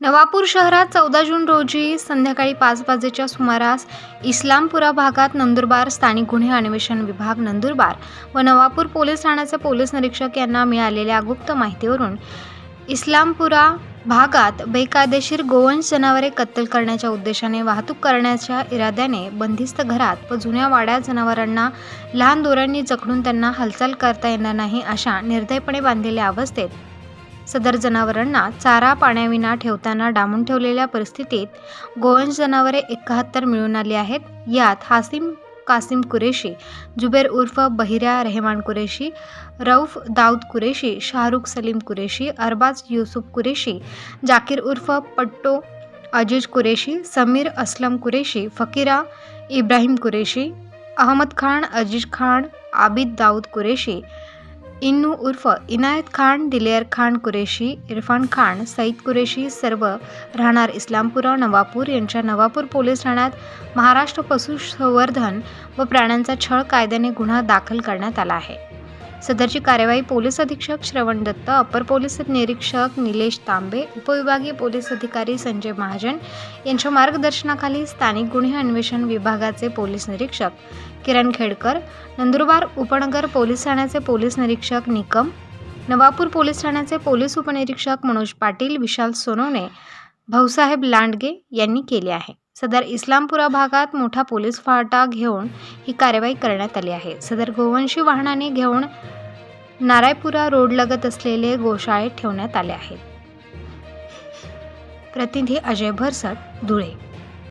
नवापूर शहरात चौदा जून रोजी संध्याकाळी पाच वाजेच्या सुमारास इस्लामपुरा भागात नंदुरबार स्थानिक गुन्हे अन्वेषण विभाग नंदुरबार व नवापूर पोलीस ठाण्याचे पोलीस निरीक्षक यांना मिळालेल्या गुप्त माहितीवरून इस्लामपुरा भागात बेकायदेशीर गोवंश जनावरे कत्तल करण्याच्या उद्देशाने वाहतूक करण्याच्या इराद्याने बंदिस्त घरात व जुन्या वाड्या जनावरांना लहान दोरांनी जखडून त्यांना हालचाल करता येणार नाही अशा निर्दयपणे बांधलेल्या अवस्थेत सदर जनावरांना चारा पाण्याविना ठेवताना डांबून ठेवलेल्या परिस्थितीत गोवंश जनावरे एकाहत्तर मिळून आली आहेत. यात हासिम कासिम कुरेशी जुबेर उर्फ बहिरा रेहमान कुरेशी रऊफ दाऊद कुरेशी शाहरुख सलीम कुरेशी अरबाज युसुफ कुरेशी जाकीर उर्फ पट्टो अजीज कुरेशी समीर असलम कुरेशी फकीरा इब्राहिम कुरेशी अहमद खान अजीज खान आबिद दाऊद कुरेशी इन्नू उर्फ इनायत खान दिलेर खान कुरेशी इरफान खान सईद कुरेशी सर्व राहणार इस्लामपुरा नवापूर यांच्या नवापूर पोलीस ठाण्यात महाराष्ट्र पशुसंवर्धन व प्राण्यांचा छळ कायद्याने गुन्हा दाखल करण्यात आला आहे. सदरची कार्यवाही पोलीस अधीक्षक श्रवण दत्त अपर पोलीस निरीक्षक निलेश तांबे उपविभागीय पोलीस अधिकारी संजय महाजन यांच्या मार्गदर्शनाखाली स्थानिक गुन्हे अन्वेषण विभागाचे पोलीस निरीक्षक किरण खेडकर नंदुरबार उपनगर पोलीस ठाण्याचे पोलीस निरीक्षक निकम नवापूर पोलीस ठाण्याचे पोलीस उपनिरीक्षक मनोज पाटील विशाल सोनवणे भाऊसाहेब लांडगे यांनी केले आहे. सदर इस्लामपुरा भागात मोठा पोलीस फाटा घेऊन ही कारवाई करण्यात आली आहे. सदर गोवंशी वाहनाने घेऊन नारायपुरा रोडलगत असलेले गोशाळेत ठेवण्यात आले आहेत. प्रतिनिधी अजय भरसट धुळे.